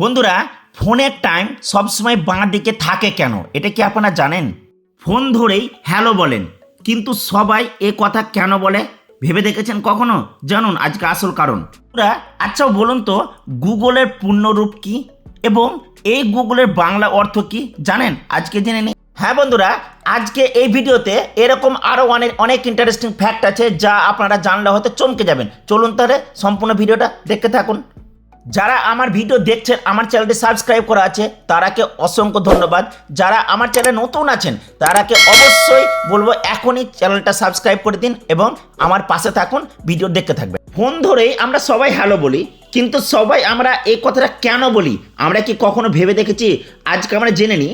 বন্ধুরা, ফোনের টাইম সবসময় বাঁ দিকে থাকে কেন? এটা কি আপনারা জানেন? ফোন ধরেই হ্যালো বলেন, কিন্তু সবাই এ কথা কেন বলে? ভেবে দেখেছেন কখনো? জানুন আজকে আসল কারণ। আচ্ছা বলুন তো, গুগলের পূর্ণরূপ কি? এবং এই গুগলের বাংলা অর্থ কি? জানেন? আজকে জেনে নিই। হ্যাঁ বন্ধুরা, আজকে এই ভিডিওতে এরকম আরও অনেক অনেক ইন্টারেস্টিং ফ্যাক্ট আছে যা আপনারা জানলে হয়তো চমকে যাবেন। চলুন তাহলে সম্পূর্ণ ভিডিওটা দেখতে থাকুন। যারা আমার ভিডিও দেখছেন, আমার চ্যানেলটি সাবস্ক্রাইব করা আছে, তারাকে অসংখ্য ধন্যবাদ। যারা আমার চ্যানেলে নতুন আছেন, তারাকে অবশ্যই বলব এখনই চ্যানেলটা সাবস্ক্রাইব করে দিন এবং আমার পাশে থাকুন, ভিডিও দেখতে থাকবেন। ফোন ধরেই আমরা সবাই হ্যালো বলি, কিন্তু সবাই আমরা এই কথাটা কেন বলি? আমরা কি কখনো ভেবে দেখেছি? আজকে আমরা জেনে নিই,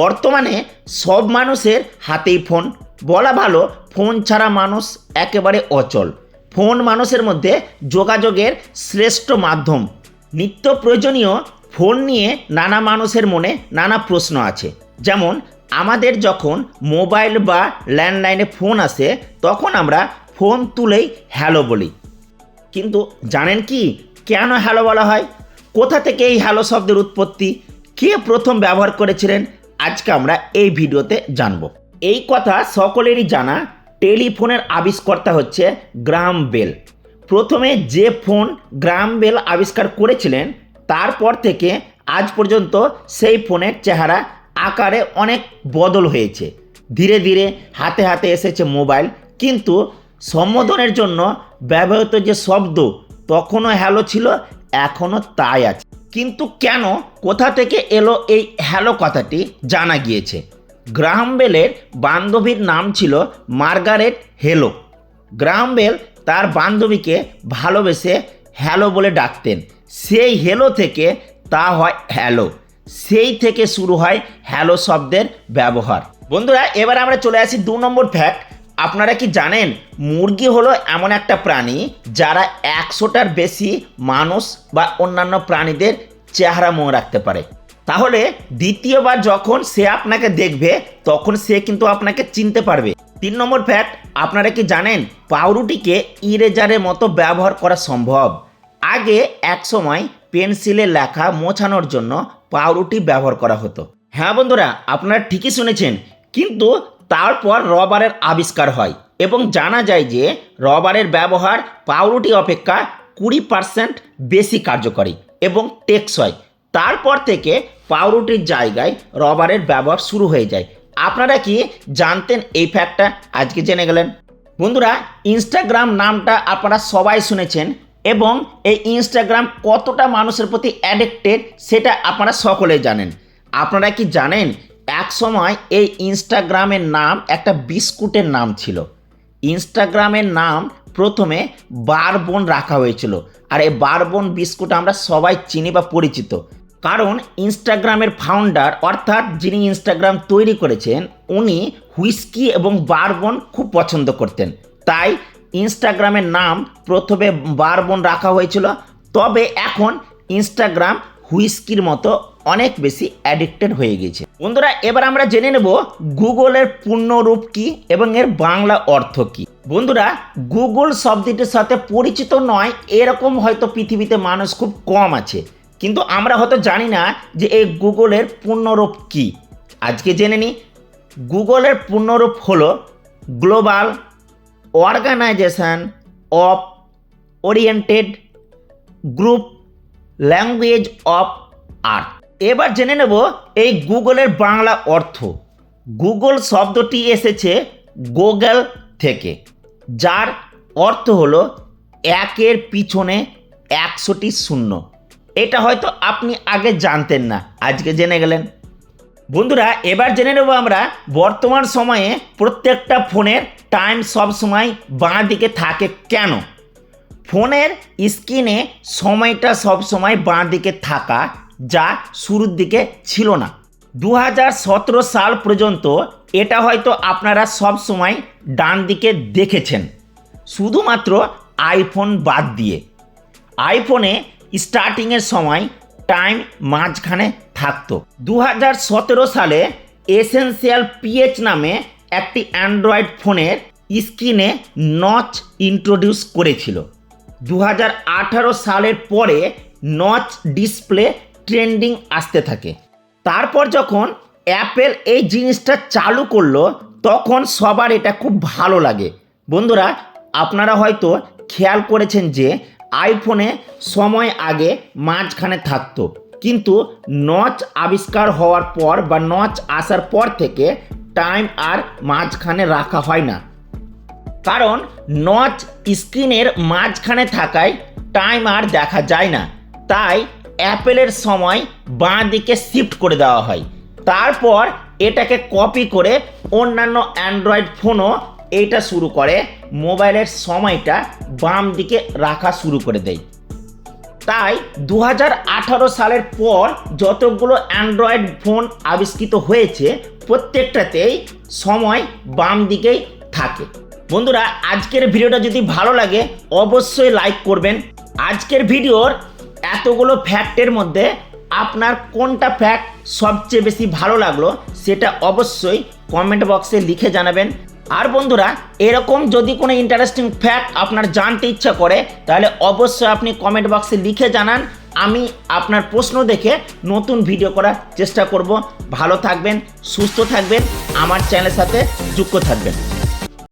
বর্তমানে সব মানুষের হাতেই ফোন। বলা ভালো, ফোন ছাড়া মানুষ একেবারে অচল। ফোন মানুষের মধ্যে যোগাযোগের শ্রেষ্ঠ মাধ্যম। নিত্য প্রয়োজনীয় ফোন নিয়ে নানা মানুষের মনে নানা প্রশ্ন আছে। যেমন, আমাদের যখন মোবাইল বা ল্যান্ডলাইনে ফোন আসে, তখন আমরা ফোন তুলেই হ্যালো বলি। কিন্তু জানেন কি কেন হ্যালো বলা হয়? কোথা থেকে এই হ্যালো শব্দের উৎপত্তি? কে প্রথম ব্যবহার করেছিলেন? আজকে আমরা এই ভিডিওতে জানব। এই কথা সকলেরই জানা টেলিফোনের আবিষ্কর্তা হচ্ছে গ্রাম বেল। প্রথমে যে ফোন গ্রাম বেল আবিষ্কার করেছিলেন, তারপর থেকে আজ পর্যন্ত সেই ফোনের চেহারা আকারে অনেক বদল হয়েছে। ধীরে ধীরে হাতে হাতে এসেছে মোবাইল, কিন্তু সম্বোধনের জন্য ব্যবহৃত যে শব্দ তখনও হ্যালো ছিল, এখনও তাই আছে। কিন্তু কেন কোথা থেকে এলো এই হ্যালো কথাটি জানা গিয়েছে। গ্রাহাম বেলের বান্ধবীর নাম ছিল মার্গারেট হেলো। গ্রাহাম বেল তার বান্ধবীকে ভালোবেসে হ্যালো বলে ডাকতেন। সেই হেলো থেকে তা হয় হ্যালো। সেই থেকে শুরু হয় হ্যালো শব্দের ব্যবহার। বন্ধুরা, এবার আমরা চলে আসি দু নম্বর ফ্যাক্ট আপনারা কি জানেন, মুরগি হলো এমন একটা প্রাণী যারা একশোটার বেশি মানুষ বা অন্যান্য প্রাণীদের চেহারা মনে রাখতে পারে। তাহলে দ্বিতীয়বার যখন সে আপনাকে দেখবে, তখন সে কিন্তু আপনাকে চিনতে পারবে। তিন নম্বর ফ্যাক্ট আপনারা কি জানেন পাউরুটিকে ইরেজারের মতো ব্যবহার করা সম্ভব? আগে এক সময় পেন্সিলে লেখা মোছানোর জন্য পাউরুটি ব্যবহার করা হতো। হ্যাঁ বন্ধুরা, আপনারা ঠিকই শুনেছেন, কিন্তু তারপর রবারের আবিষ্কার হয় এবং জানা যায় যে রবারের ব্যবহার পাউরুটি অপেক্ষা কুড়ি পার্সেন্ট বেশি কার্যকরী এবং টেকসই। তারপর থেকে পাউরুটির জায়গায় রবারের ব্যবহার শুরু হয়ে যায় আপনারা কি জানতেন এই ফ্যাক্টটা আজকে জেনে গেলেন। বন্ধুরা ইনস্টাগ্রাম নামটা আপনারা সবাই শুনেছেন এবং এই ইনস্টাগ্রাম কতটা মানুষের প্রতি অ্যাডিক্টেড সেটা আপনারা সকলেই জানেন। আপনারা কি জানেন, এক সময় এই ইনস্টাগ্রামের নাম একটা বিস্কুটের নাম ছিল। ইনস্টাগ্রামের নাম প্রথমে বারবন রাখা হয়েছিল। আর এই বারবন বিস্কুট আমরা সবাই চিনি বা পরিচিত। কারণ ইনস্টাগ্রামের ফাউন্ডার অর্থাৎ যিনি ইনস্টাগ্রাম তৈরি করেছেন, উনি হুইস্কি এবং বারবন খুব পছন্দ করতেন। তাই ইনস্টাগ্রামের নাম প্রথমে বারবন রাখা হয়েছিল। তবে এখন ইনস্টাগ্রাম হুইস্কির মতো অনেক বেশি অ্যাডিক্টেড হয়ে গেছে বন্ধুরা, এবার আমরা জেনে নেব গুগলের পূর্ণরূপ কি এবং এর বাংলা অর্থ কি। বন্ধুরা, গুগল শব্দটির সাথে পরিচিত নয়, এরকম হয়তো পৃথিবীতে মানুষ খুব কম আছে। কিন্তু আমরা হয়তো জানি না যে এই গুগলের পূর্ণরূপ কি। আজকে জেনে নিই গুগলের পূর্ণরূপ হলো global organisation of oriented group language of earth. এবার জেনে নেব এই গুগলের বাংলা অর্থ। গুগল শব্দটি এসেছে গুগল থেকে, যার অর্থ হলো একের পিছনে একশোটি শূন্য। এটা হয়তো আপনি আগে জানতেন না, আজকে জেনে গেলেন। বন্ধুরা, এবার জেনে নেব আমরা বর্তমান সময়ে প্রত্যেকটা ফোনের টাইম সব সময় বাঁ দিকে থাকে কেন? ফোনের স্ক্রিনে সময়টা সব সময় বাঁ দিকে থাকা যা শুরুর দিকে ছিল না। দু হাজার সতেরো সাল পর্যন্ত এটা হয়তো আপনারা সব সময় ডান দিকে দেখেছেন। শুধুমাত্র আইফোন বাদ দিয়ে। আইফোনে স্টার্টিংয়ের সময় টাইম মাঝখানে থাকতো। দু হাজার সতেরো সালে এসেন্সিয়াল পিএইচ নামে একটি অ্যান্ড্রয়েড ফোনের স্ক্রিনে নচ ইন্ট্রোডিউস করেছিল। দু হাজার আঠারো সালের পরে নচ ডিসপ্লে ট্রেন্ডিং আসতে থাকে। তারপর যখন অ্যাপেল এই জিনিসটা চালু করল, তখন সবার এটা খুব ভালো লাগে। বন্ধুরা, আপনারা হয়তো খেয়াল করেছেন যে আইফোনে সময় আগে মাঝখানে থাকতো। কিন্তু নচ আবিষ্কার হওয়ার পর বা নচ আসার পর থেকে টাইম আর মাঝখানে রাখা হয় না। কারণ নচ স্ক্রিনের মাঝখানে থাকায় টাইম আর দেখা যায় না। তাই অ্যাপেলের সময় বাঁ দিকে শিফট করে দেওয়া হয়। তারপর এটাকে কপি করে অন্যান্য অ্যান্ড্রয়েড ফোনও এইটা শুরু করে, মোবাইলের সময়টা বাম দিকে রাখা শুরু করে দেয়। তাই দু হাজার আঠারো সালের পর যতগুলো অ্যান্ড্রয়েড ফোন আবিষ্কৃত হয়েছে, প্রত্যেকটাতেই সময় বাম দিকেই থাকে। বন্ধুরা, আজকের ভিডিওটা যদি ভালো লাগে, অবশ্যই লাইক করবেন। আজকের ভিডিওর এতগুলো ফ্যাক্টের মধ্যে আপনার কোনটা ফ্যাক্ট সবচেয়ে বেশি ভালো লাগল, সেটা অবশ্যই কমেন্ট বক্সে লিখে জানাবেন। আর বন্ধুরা, এরকম যদি কোনো ইন্টারেস্টিং ফ্যাক্ট আপনার জানতে ইচ্ছা করে, তাহলে অবশ্যই আপনি কমেন্ট বক্সে লিখে জানান। আমি আপনার প্রশ্ন দেখে নতুন ভিডিও করার চেষ্টা করব। ভালো থাকবেন, সুস্থ থাকবেন, আমার চ্যানেলের সাথে যুক্ত থাকবেন।